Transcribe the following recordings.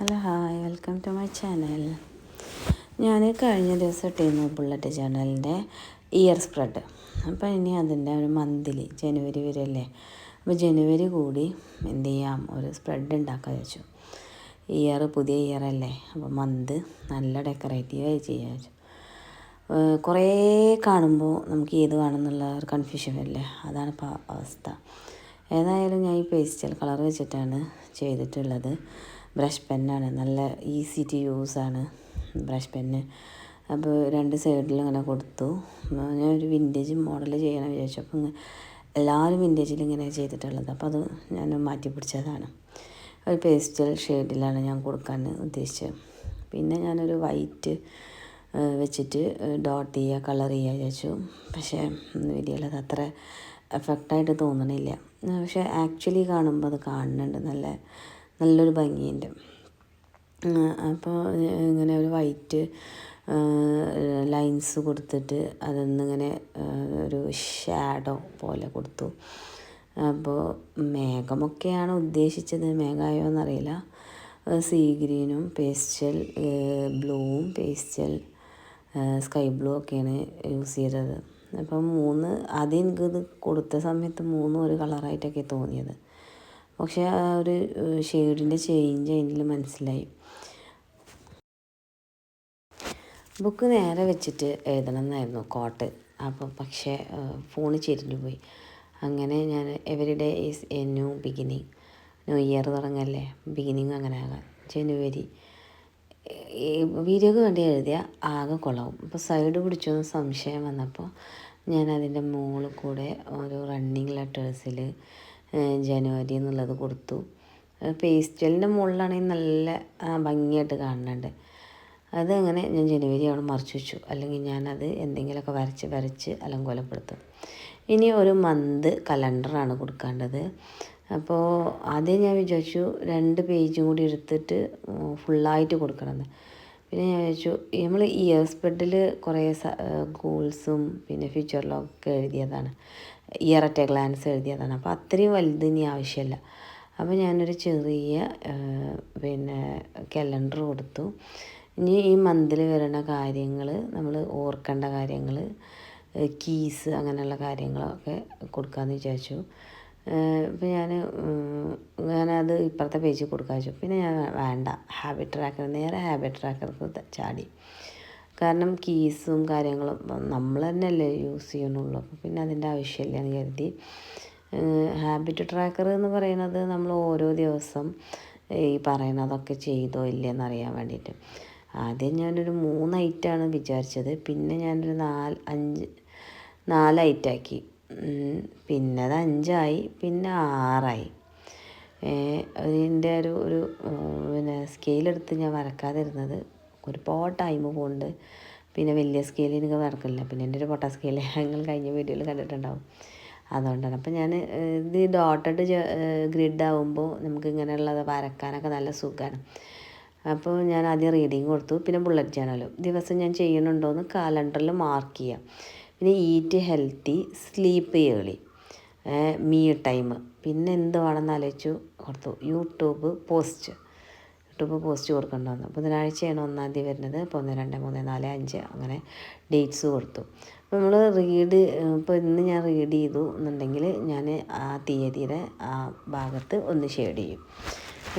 Hello hi. Welcome to my channel. ഞാൻ കഴിഞ്ഞ ദിവസം ടീമ് ബുള്ളറ്റ് ചാനലിന്റെ ഇയർ സ്പ്രെഡ്. അപ്പോൾ ഇനി അതിന്റെ ഒരു മന്ത്ലി ജനുവരി വരെ അല്ലേ അപ്പോൾ ജനുവരി കൂടി എന്ത് ചെയ്യാം? ഒരു സ്പ്രെഡ് ഉണ്ടാക്കാൻ വെച്ചു ഇയർ പുതിയ ഇയർ അല്ലേ അപ്പോൾ മന്ത് നല്ല ഡെക്കറേറ്റീവായി ചെയ്യാൻ വെച്ചു കുറേ കാണുമ്പോൾ നമുക്ക് ഏത് വേണമെന്നുള്ള ഒരു കൺഫ്യൂഷൻ അല്ലേ അതാണ് ഇപ്പോൾ അവസ്ഥ. ഏതായാലും ഞാൻ ഈ പേസ്റ്റൽ കളർ വെച്ചിട്ടാണ് ചെയ്തിട്ടുള്ളത്. ബ്രഷ് പെന്നാണ്. നല്ല ഈസി ടു യൂസാണ് ബ്രഷ് പെന്ന്. അപ്പോൾ രണ്ട് സൈഡിലും ഇങ്ങനെ കൊടുത്തു. ഞാൻ ഒരു വിന്റേജ് മോഡൽ ചെയ്യണം വിചാരിച്ചു. അപ്പോൾ എല്ലാവരും വിന്റേജിൽ ഇങ്ങനെ ചെയ്തിട്ടുള്ളത്. അപ്പോൾ അത് ഞാൻ മാറ്റി പിടിച്ചതാണ്. ഒരു പേസ്റ്റൽ ഷെയ്ഡിലാണ് ഞാൻ കൊടുക്കാൻ ഉദ്ദേശിച്ചത്. പിന്നെ ഞാനൊരു വൈറ്റ് വെച്ചിട്ട് ഡോട്ട് ചെയ്യുക കളർ ചെയ്യുക വിചാരിച്ചു. പക്ഷേ വീഡിയോയിൽ അത് അത്ര എഫക്റ്റായിട്ട് തോന്നണില്ല. പക്ഷേ ആക്ച്വലി കാണുമ്പോൾ അത് കാണുന്നുണ്ട്. നല്ല നല്ലൊരു ഭംഗിയുണ്ട്. അപ്പോൾ ഇങ്ങനെ ഒരു വൈറ്റ് ലൈൻസ് കൊടുത്തിട്ട് അതൊന്നിങ്ങനെ ഒരു ഷാഡോ പോലെ കൊടുത്തു. അപ്പോൾ മേഘമൊക്കെയാണ് ഉദ്ദേശിച്ചത്. മേഘമായോ എന്നറിയില്ല. സീ ഗ്രീനും പേസ്റ്റൽ ബ്ലൂവും പേസ്റ്റൽ സ്കൈ ബ്ലൂ ഒക്കെയാണ് യൂസ് ചെയ്തത്. അപ്പം മൂന്ന് ആദ്യം എനിക്കിത് കൊടുത്ത സമയത്ത് മൂന്നും ഒരു കളറായിട്ടൊക്കെ തോന്നിയത്. പക്ഷേ ആ ഒരു ഷെയ്ഡിന്റെ ചേഞ്ച് അതിൽ മനസ്സിലായി. ബുക്ക് നേരെ വെച്ചിട്ട് എഴുതണം എന്നായിരുന്നു കോട്ട്. അപ്പോൾ പക്ഷേ ഫോൺ ചെരിഞ്ഞു പോയി. അങ്ങനെ ഞാൻ every day is a new beginning new year തുടങ്ങല്ലേ? ബിഗിനിങ് അങ്ങനെ ആകാം ജനുവരി വീഡിയോക്ക് വേണ്ടി എഴുതിയ ആകെ കുളവും. അപ്പോൾ സൈഡ് പിടിച്ചൊന്ന് സംശയം വന്നപ്പോൾ ഞാൻ അതിന്റെ മുകളിൽ കൂടെ ഒരു റണ്ണിങ് ലെറ്റേഴ്സിൽ ജനുവരി എന്നുള്ളത് കൊടുത്തു. പേസ്റ്റലിന്റെ മുകളിലാണെങ്കിൽ നല്ല ഭംഗിയായിട്ട് കാണുന്നുണ്ട്. അതങ്ങനെ ഞാൻ ജനുവരി അവിടെ മറിച്ച് വെച്ചു. അല്ലെങ്കിൽ ഞാനത് എന്തെങ്കിലുമൊക്കെ വരച്ച് വരച്ച് അലങ്കോലപ്പെടുത്തും. ഇനി ഒരു മന്ത് കലണ്ടറാണ് കൊടുക്കേണ്ടത്. അപ്പോൾ ആദ്യം ഞാൻ വിചാരിച്ചു രണ്ട് പേജും കൂടി എടുത്തിട്ട് ഫുള്ളായിട്ട് കൊടുക്കണമെന്ന് പിന്നെ ഞാൻ വിചാരിച്ചു നമ്മൾ ഈ ഇയർ സ്പ്രെഡിൽ കുറേ ഗോൾസും പിന്നെ ഫ്യൂച്ചറിലൊക്കെ എഴുതിയതാണ്. ഇയർ അറ്റ് എ ഗ്ലാൻസ് എഴുതിയതാണ്. അപ്പോൾ അത്രയും വലുത് ഇനി ആവശ്യമില്ല അപ്പോൾ ഞാനൊരു ചെറിയ പിന്നെ കലണ്ടർ കൊടുത്തു. ഇനി ഈ മന്തിൽ വരുന്ന കാര്യങ്ങൾ നമ്മൾ ഓർക്കേണ്ട കാര്യങ്ങൾ കീസ് അങ്ങനെയുള്ള കാര്യങ്ങളൊക്കെ കൊടുക്കാമെന്ന് വിചാരിച്ചു. ഇപ്പം ഞാൻ ഞാനത് ഇപ്പുറത്തെ പേജിൽ കൊടുക്കാൻ വെച്ചു. പിന്നെ ഞാൻ വേണ്ട. ഹാബിറ്റ് ട്രാക്കർ നേരെ ഹാബിറ്റ് ട്രാക്കർ ചാടി. കാരണം കീസും കാര്യങ്ങളും നമ്മൾ തന്നെയല്ലേ യൂസ് ചെയ്യണുള്ളൂ അപ്പോൾ പിന്നെ അതിന്റെ ആവശ്യമില്ല എന്ന് കരുതി. ഹാബിറ്റ് ട്രാക്കർ എന്ന് പറയുന്നത് നമ്മൾ ഓരോ ദിവസം ഈ പറയണതൊക്കെ ചെയ്തോ ഇല്ലയെന്ന് അറിയാൻ വേണ്ടിയിട്ട്. ആദ്യം ഞാനൊരു മൂന്ന് ഐറ്റമാണ് വിചാരിച്ചത്. പിന്നെ ഞാനൊരു നാല് അഞ്ച് നാല് ഐറ്റാക്കി പിന്നെ അത് അഞ്ചായി പിന്നെ ആറായി. അതിന്റെ ഒരു ഒരു പിന്നെ സ്കെയിലെടുത്ത് ഞാൻ വരക്കാതിരുന്നത് ഒരുപാട് ടൈം പോകുന്നുണ്ട് പിന്നെ വലിയ സ്കെയിൽ എനിക്ക് വരക്കില്ല പിന്നെ എന്റെ ഒരു പൊട്ട സ്കെയിൽ നിങ്ങൾ കഴിഞ്ഞ വീഡിയോയിൽ കണ്ടിട്ടുണ്ടാവും. അതുകൊണ്ടാണ്. അപ്പം ഞാൻ ഇത് ഡോട്ടഡ് ഗ്രിഡ് ആകുമ്പോൾ നമുക്ക് ഇങ്ങനെയുള്ളത് വരക്കാനൊക്കെ നല്ല സുഖമാണ് അപ്പോൾ ഞാൻ ആദ്യം റീഡിങ് കൊടുത്തു. പിന്നെ ബുള്ളറ്റ് ജേണലും ദിവസം ഞാൻ ചെയ്യണുണ്ടോയെന്ന് കാലണ്ടറിൽ മാർക്ക് ചെയ്യാം. പിന്നെ eat healthy sleep early me time പിന്നെ എന്ത് വേണമെന്ന് ആലോചിച്ചു? കൊടുത്തു. യൂട്യൂബ് പോസ്റ്റ് യൂട്യൂബ് പോസ്റ്റ് കൊടുക്കേണ്ടതെന്ന് ബുധനാഴ്ചയാണ് ഒന്നാം തീയതി വരുന്നത്. അപ്പോൾ ഒന്ന് രണ്ട് മൂന്ന് നാല് അഞ്ച് അങ്ങനെ ഡേറ്റ്സ് കൊടുത്തു. അപ്പോൾ നമ്മൾ റീഡ് ഇപ്പോൾ ഇന്ന് ഞാൻ റീഡ് ചെയ്തു എന്നുണ്ടെങ്കിൽ ഞാൻ ആ തീയതിയുടെ ആ ഭാഗത്ത് ഒന്ന് ഷെയ്ഡ് ചെയ്യും.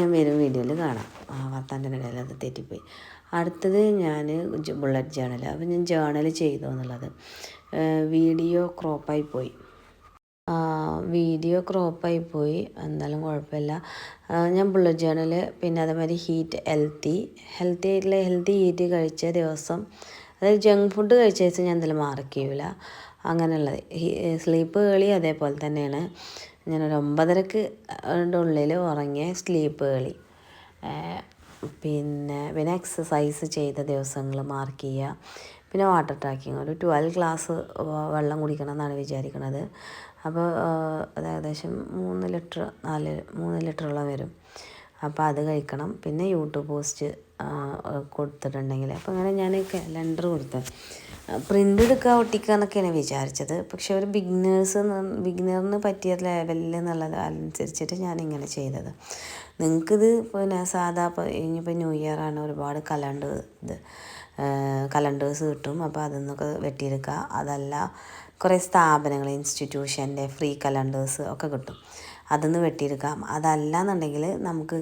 ഞാൻ വരും വീഡിയോയിൽ കാണാം. ആ വർത്താന്റെ ഇടയിൽ അത് തെറ്റിപ്പോയി. അടുത്തത് ഞാൻ ബുള്ളറ്റ് ജേണൽ അപ്പം ഞാൻ ജേണൽ ചെയ്തു എന്നുള്ളത്. വീഡിയോ ക്രോപ്പായി പോയി. വീഡിയോ ക്രോപ്പായി പോയി. എന്നാലും കുഴപ്പമില്ല. ഞാൻ ബുള്ളറ്റ് ജേണൽ പിന്നെ അതേമാതിരി ഹീറ്റ് ഹെൽത്തി ഹെൽത്തി ആയിട്ടുള്ള ഹെൽത്തി ഹീറ്റ് കഴിച്ച ദിവസം അതായത് ജങ്ക് ഫുഡ് കഴിച്ച ദിവസം ഞാൻ എന്തെങ്കിലും മാർക്ക് അങ്ങനെയുള്ളത്. സ്ലീപ്പ് കളി അതേപോലെ തന്നെയാണ്. ഞാനൊരു ഒമ്പതരക്ക് ഉള്ളിൽ ഉറങ്ങിയ സ്ലീപ്പ് കളി പിന്നെ പിന്നെ എക്സസൈസ് ചെയ്ത ദിവസങ്ങൾ മാർക്ക് ചെയ്യുക. പിന്നെ വാട്ടർ ട്രാക്കിങ് ഒരു ട്വൽവ് ഗ്ലാസ് വെള്ളം കുടിക്കണം എന്നാണ് വിചാരിക്കുന്നത്. അപ്പോൾ അത് ഏകദേശം മൂന്ന് ലിറ്റർ നാല് മൂന്ന് ലിറ്ററോളം വരും. അപ്പോൾ അത് കഴിക്കണം. പിന്നെ യൂട്യൂബ് പോസ്റ്റ് കൊടുത്തിട്ടുണ്ടെങ്കിൽ. അപ്പോൾ അങ്ങനെ ഞാൻ കലണ്ടർ കൊടുത്ത്. പ്രിന്റ് എടുക്കുക ഒട്ടിക്കുക എന്നൊക്കെയാണ് വിചാരിച്ചത്. പക്ഷെ ഒരു ബിഗിനേഴ്സ് ബിഗിനറിന് പറ്റിയ ലെവലിൽ എന്നുള്ളത് അനുസരിച്ചിട്ട് ഞാൻ ഇങ്ങനെ ചെയ്തത്. നിങ്ങൾക്കിത് പിന്നെ സാധാ ഇനിയിപ്പോൾ ന്യൂ ഇയർ ആണ് ഒരുപാട് കലണ്ടർ ഇത് കലണ്ടേഴ്സ് കിട്ടും. അപ്പോൾ അതിൽ നിന്നൊക്കെ വെട്ടിയെടുക്കുക അതല്ല കുറേ സ്ഥാപനങ്ങൾ ഇൻസ്റ്റിറ്റ്യൂഷന്റെ ഫ്രീ കലണ്ടേഴ്സ് ഒക്കെ കിട്ടും. അതിൽ നിന്ന് വെട്ടിയെടുക്കാം. അതല്ല എന്നുണ്ടെങ്കിൽ നമുക്ക്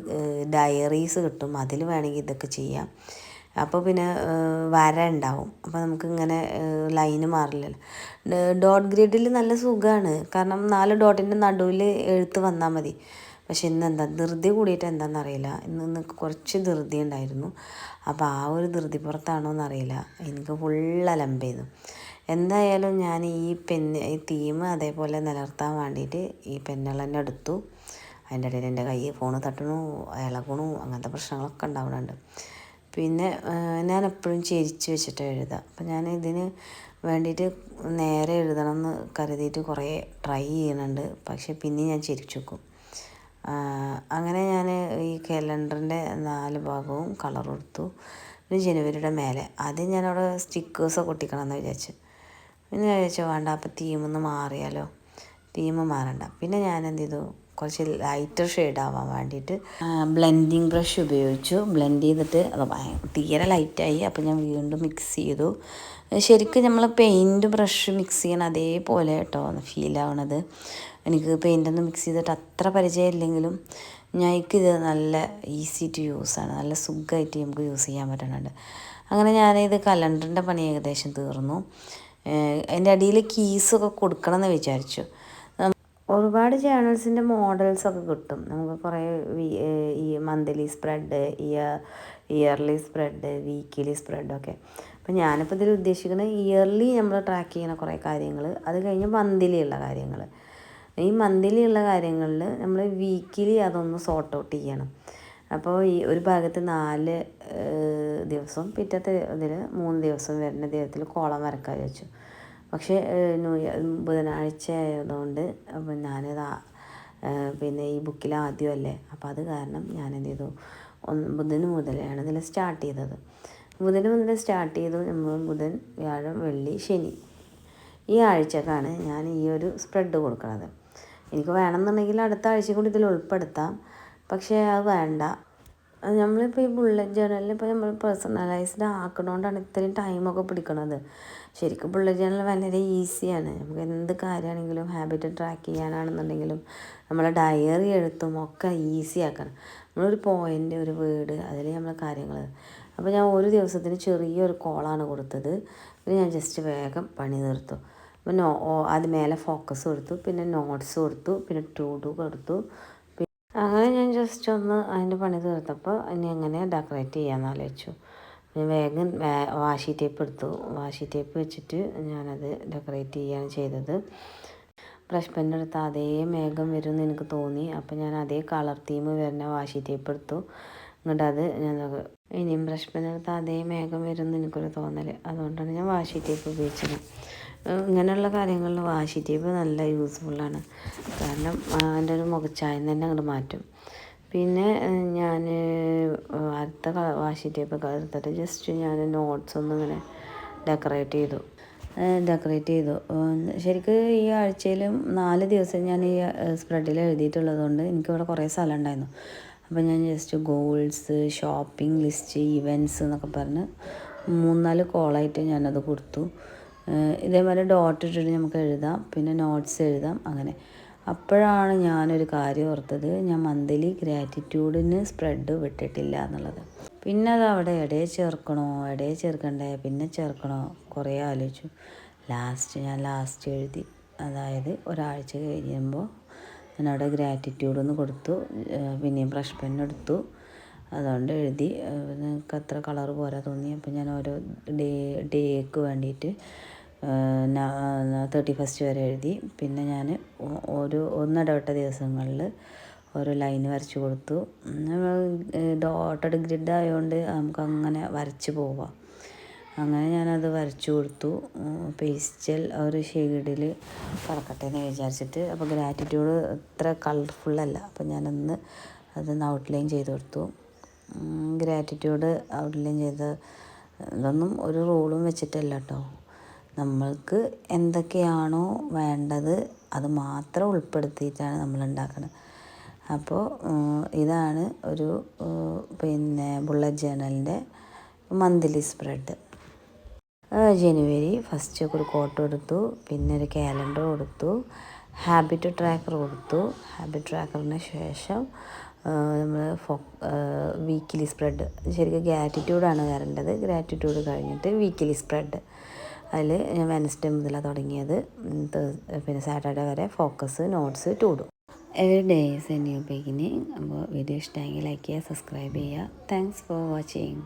ഡയറീസ് കിട്ടും. അതിൽ വേണമെങ്കിൽ ഇതൊക്കെ ചെയ്യാം. അപ്പോൾ പിന്നെ വര ഉണ്ടാവും. അപ്പോൾ നമുക്ക് ഇങ്ങനെ ലൈന് മാറില്ലല്ലോ. ഡോട്ട് ഗ്രിഡിൽ നല്ല സുഖമാണ് കാരണം നാല് ഡോട്ടിന്റെ നടുവിൽ എഴുത്ത് വന്നാൽ മതി. പക്ഷെ ഇന്ന് എന്താ ധൃതി കൂടിയിട്ട് എന്താണെന്നറിയില്ല ഇന്ന് ഇന്ന് കുറച്ച് ധൃതി ഉണ്ടായിരുന്നു. അപ്പോൾ ആ ഒരു ധൃതി പുറത്താണോ എന്നറിയില്ല എനിക്ക് ഫുൾ അലമ്പെയ്തു എന്തായാലും ഞാൻ ഈ പെന്ന് ഈ തീം അതേപോലെ നിലനിർത്താൻ വേണ്ടിയിട്ട് ഈ പെന്നുകൾ തന്നെ എടുത്തു. അതിന്റെ ഇടയിൽ എന്റെ കൈ ഫോണ് തട്ടണു ഇളകണു അങ്ങനത്തെ പ്രശ്നങ്ങളൊക്കെ ഉണ്ടാവുന്നുണ്ട്. പിന്നെ ഞാൻ എപ്പോഴും ചേരിച്ച് വെച്ചിട്ട് എഴുതുക. അപ്പം ഞാൻ ഇതിന് വേണ്ടിയിട്ട് നേരെ എഴുതണം എന്ന് കരുതിയിട്ട് കുറേ ട്രൈ ചെയ്യുന്നുണ്ട്. പക്ഷെ പിന്നെ ഞാൻ ചിരിച്ചു വെക്കും. അങ്ങനെ ഞാൻ ഈ കലണ്ടറിന്റെ നാല് ഭാഗവും കളർ കൊടുത്തു. പിന്നെ ജനുവരിയുടെ മേലെ. ആദ്യം ഞാനവിടെ സ്റ്റിക്കേഴ്സൊക്കെ ഒട്ടിക്കണം എന്ന് വിചാരിച്ചു പിന്നെ ഞാൻ വിചാരിച്ചു വേണ്ട അപ്പം തീമൊന്ന് മാറിയാലോ. തീം മാറണ്ട. പിന്നെ ഞാൻ എന്ത് ചെയ്തു? കുറച്ച് ലൈറ്റർ ഷെയ്ഡ് ആവാൻ വേണ്ടിയിട്ട് ബ്ലെൻഡിങ് ബ്രഷ് ഉപയോഗിച്ചു. ബ്ലെൻഡ് ചെയ്തിട്ട് അത് തീരെ ലൈറ്റായി അപ്പോൾ ഞാൻ വീണ്ടും മിക്സ് ചെയ്തു. ശരിക്കും നമ്മൾ പെയിന്റ് ബ്രഷ് മിക്സ് ചെയ്യണം അതേപോലെ കേട്ടോ ഫീൽ ആവണത്. എനിക്ക് പെയിന്റൊന്നും മിക്സ് ചെയ്തിട്ട് അത്ര പരിചയമില്ലെങ്കിലും ഞങ്ങൾക്കിത് നല്ല ഈസി ടു യൂസാണ് നല്ല സുഖമായിട്ട് നമുക്ക് യൂസ് ചെയ്യാൻ പറ്റുന്നുണ്ട് അങ്ങനെ ഞാനിത് കലണ്ടറിന്റെ പണി ഏകദേശം തീർന്നു. അതിന്റെ അടിയിൽ കീസൊക്കെ കൊടുക്കണം എന്ന് വിചാരിച്ചു. ഒരുപാട് ചാനൽസിന്റെ മോഡൽസൊക്കെ കിട്ടും. നമുക്ക് കുറേ ഈ monthly spread year yearly spread weekly സ്പ്രെഡൊക്കെ അപ്പം ഞാനിപ്പോൾ ഇതിൽ ഉദ്ദേശിക്കുന്നത് ഇയർലി നമ്മൾ ട്രാക്ക് ചെയ്യുന്ന കുറേ കാര്യങ്ങൾ അത് കഴിഞ്ഞ് മന്ത്ലി ഉള്ള കാര്യങ്ങൾ ഈ മന്ത്ലി ഉള്ള കാര്യങ്ങളിൽ നമ്മൾ വീക്കിലി അതൊന്ന് സോർട്ട് ഔട്ട് ചെയ്യണം. അപ്പോൾ ഈ ഒരു ഭാഗത്ത് നാല് ദിവസം പിറ്റത്തെ ഇതിൽ മൂന്ന് ദിവസം വരുന്ന ദിവസത്തിൽ കോളം വരക്കാൻ വെച്ചു. പക്ഷേ ന്യൂ ബുധനാഴ്ച ആയതുകൊണ്ട് അപ്പം ഞാനിത് പിന്നെ ഈ ബുക്കിൽ ആദ്യമല്ലേ. അപ്പോൾ അത് കാരണം ഞാൻ എന്ത് ചെയ്തു ഒന്ന് ബുധന് മുതലാണ് ഇതിൽ സ്റ്റാർട്ട് ചെയ്തത്. ബുധന് മുതൽ സ്റ്റാർട്ട് ചെയ്തു നമ്മൾ ബുധൻ വ്യാഴം വെള്ളി ശനി. ഈ ആഴ്ചക്കാണ് ഞാൻ ഈ ഒരു സ്പ്രെഡ് കൊടുക്കുന്നത് എനിക്ക് വേണമെന്നുണ്ടെങ്കിൽ അടുത്ത ആഴ്ച കൂടി ഇതിൽ ഉൾപ്പെടുത്താം. പക്ഷേ അത് വേണ്ട. നമ്മളിപ്പോൾ ഈ ബുള്ളറ്റ് ജേണലിൽ ഇപ്പോൾ നമ്മൾ പേഴ്സണലൈസ്ഡ് ആക്കണോണ്ടാണ് ഇത്രയും ടൈമൊക്കെ പിടിക്കണത്. ശരിക്കും ബുള്ളറ്റ് ജേണൽ വളരെ ഈസിയാണ് നമുക്ക് എന്ത് കാര്യമാണെങ്കിലും ഹാബിറ്റ് ട്രാക്ക് ചെയ്യാനാണെന്നുണ്ടെങ്കിലും നമ്മളെ ഡയറി എഴുത്തും ഒക്കെ ഈസി ആക്കണം. നമ്മളൊരു പോയിന്റ് ഒരു വേർഡ് അതിൽ നമ്മൾ കാര്യങ്ങൾ അപ്പോൾ ഞാൻ ഒരു ദിവസത്തിന് ചെറിയൊരു കോളാണ് കൊടുത്തത്. പിന്നെ ഞാൻ ജസ്റ്റ് വേഗം പണി തീർത്തു. അപ്പോൾ നോ അത് മേലെ ഫോക്കസ് കൊടുത്തു. പിന്നെ നോട്ട്സ് കൊടുത്തു. പിന്നെ ടു ഡു കൊടുത്തു. അങ്ങനെ ഞാൻ ജസ്റ്റ് ഒന്ന് അതിന്റെ പണി തീർത്തപ്പോൾ ഇനി എങ്ങനെ ഡെക്കറേറ്റ് ചെയ്യാമെന്ന് ആലോചിച്ചു. ഞാൻ വേഗം വാഷി ടേപ്പ് എടുത്തു. വാഷി ടേപ്പ് വെച്ചിട്ട് ഞാനത് ഡെക്കറേറ്റ് ചെയ്യാണ് ചെയ്തത്. ബ്രഷ് പെൻ അടുത്ത് അതേ മേഘം വരും എന്ന് എനിക്ക് തോന്നി. അപ്പോൾ ഞാൻ അതേ കളർ തീം വരുന്ന വാഷി ടേപ്പ് എടുത്തു. എന്നിട്ട് അത് ഞാൻ ഇനിയും ബ്രഷ് പെൻ അടുത്ത് അതേ മേഘം വരും എന്ന് എനിക്കൊരു തോന്നൽ അതുകൊണ്ടാണ് ഞാൻ വാഷി ടേപ്പ് ഉപയോഗിച്ചത്. ഇങ്ങനെയുള്ള കാര്യങ്ങളിൽ വാഷി ടേപ്പ് നല്ല യൂസ്ഫുള്ളാണ് കാരണം അതിന്റെ ഒരു മുഖച്ചായം തന്നെ അങ്ങോട്ട് മാറ്റും. പിന്നെ ഞാൻ അടുത്ത വാഷി ടേപ്പ് എടുത്തിട്ട് ജസ്റ്റ് ഞാൻ നോട്ട്സ് ഒന്നും ഇങ്ങനെ ഡെക്കറേറ്റ് ചെയ്തു. ഡെക്കറേറ്റ് ചെയ്തു. ശരിക്കും ഈ ആഴ്ചയിൽ നാല് ദിവസം ഞാൻ ഈ സ്പ്രെഡിൽ എഴുതിയിട്ടുള്ളതുകൊണ്ട് എനിക്കിവിടെ കുറേ സ്ഥലം ഉണ്ടായിരുന്നു. അപ്പോൾ ഞാൻ just goals shopping list events എന്നൊക്കെ പറഞ്ഞ് മൂന്നാൽ കോളായിട്ട് ഞാനത് കൊടുത്തു. ഇതേപോലെ ഡോട്ട് ഇട്ടിട്ട് നമുക്ക് എഴുതാം. പിന്നെ നോട്ട്സ് എഴുതാം. അങ്ങനെ. അപ്പോഴാണ് ഞാനൊരു കാര്യം ഓർത്തത്. ഞാൻ മന്ത്ലി ഗ്രാറ്റിറ്റ്യൂഡിന് സ്പ്രെഡ് വിട്ടിട്ടില്ല എന്നുള്ളത്. പിന്നെ അത് അവിടെ ഇടയെ ചേർക്കണോ? ഇടയെ ചേർക്കണ്ടേ? പിന്നെ ചേർക്കണോ? കുറേ ആലോചിച്ചു. ലാസ്റ്റ് ഞാൻ ലാസ്റ്റ് എഴുതി. അതായത് ഒരാഴ്ച കഴിയുമ്പോൾ ഞാൻ അവിടെ ഗ്രാറ്റിറ്റ്യൂഡ് ഒന്ന് കൊടുത്തു പിന്നെയും ബ്രഷ് പെൻ എടുത്തു. അതുകൊണ്ട് എഴുതി നിങ്ങൾക്ക് അത്ര കളർ പോരാ തോന്നി. അപ്പോൾ ഞാൻ ഓരോ ഡേ ഡേക്ക് വേണ്ടിയിട്ട് തേർട്ടി ഫസ്റ്റ് വരെ എഴുതി. പിന്നെ ഞാൻ ഒരു ഒന്നിടവിട്ട ദിവസങ്ങളിൽ ഓരോ ലൈൻ വരച്ച് കൊടുത്തു. ഡോട്ടഡ് ഗ്രിഡ് ആയതുകൊണ്ട് നമുക്ക് അങ്ങനെ വരച്ച് പോവാം. അങ്ങനെ ഞാനത് വരച്ചു കൊടുത്തു. പേസ്റ്റൽ ഒരു ഷെയ്ഡിൽ കിടക്കട്ടെ എന്ന് വിചാരിച്ചിട്ട്. അപ്പോൾ ഗ്രാറ്റിറ്റ്യൂഡ് അത്ര കളർഫുള്ളല്ല അപ്പോൾ ഞാനൊന്ന് അതൊന്ന് ഔട്ട്ലൈൻ ചെയ്ത് കൊടുത്തു. ഗ്രാറ്റിറ്റ്യൂഡ് ഔട്ട്ലൈൻ ചെയ്ത് ഇതൊന്നും ഒരു റൂളും വെച്ചിട്ടല്ല കേട്ടോ നമ്മൾക്ക് എന്തൊക്കെയാണോ വേണ്ടത് അത് മാത്രം ഉൾപ്പെടുത്തിയിട്ടാണ് നമ്മൾ ഉണ്ടാക്കുന്നത് അപ്പോൾ ഇതാണ് ഒരു പിന്നെ ബുള്ളറ്റ് ജേണലിന്റെ മന്ത്ലി സ്പ്രെഡ്. ജനുവരി ഫസ്റ്റ് ഒരു കോട്ട് കൊടുത്തു പിന്നെ ഒരു ക്യാലണ്ടർ കൊടുത്തു ഹാബിറ്റ് ട്രാക്കർ കൊടുത്തു. ഹാബിറ്റ് ട്രാക്കറിന് ശേഷം നമ്മൾ വീക്കിലി സ്പ്രെഡ് ശരിക്കും ഗ്രാറ്റിറ്റ്യൂഡാണ് വരേണ്ടത്. ഗ്രാറ്റിറ്റ്യൂഡ് കഴിഞ്ഞിട്ട് വീക്കിലി സ്പ്രെഡ് അതിൽ ഞാൻ വെനസ്ഡേ മുതലാണ് തുടങ്ങിയത്. പിന്നെ സാറ്റർഡേ വരെ ഫോക്കസ് നോട്ട്സ് ടൂടും എവറി ഡേ ഈസ് എ അപ്പോൾ വീഡിയോ ഇഷ്ടമെങ്കിൽ ലൈക്ക് ചെയ്യുക സബ്സ്ക്രൈബ് ചെയ്യുക. Thanks for watching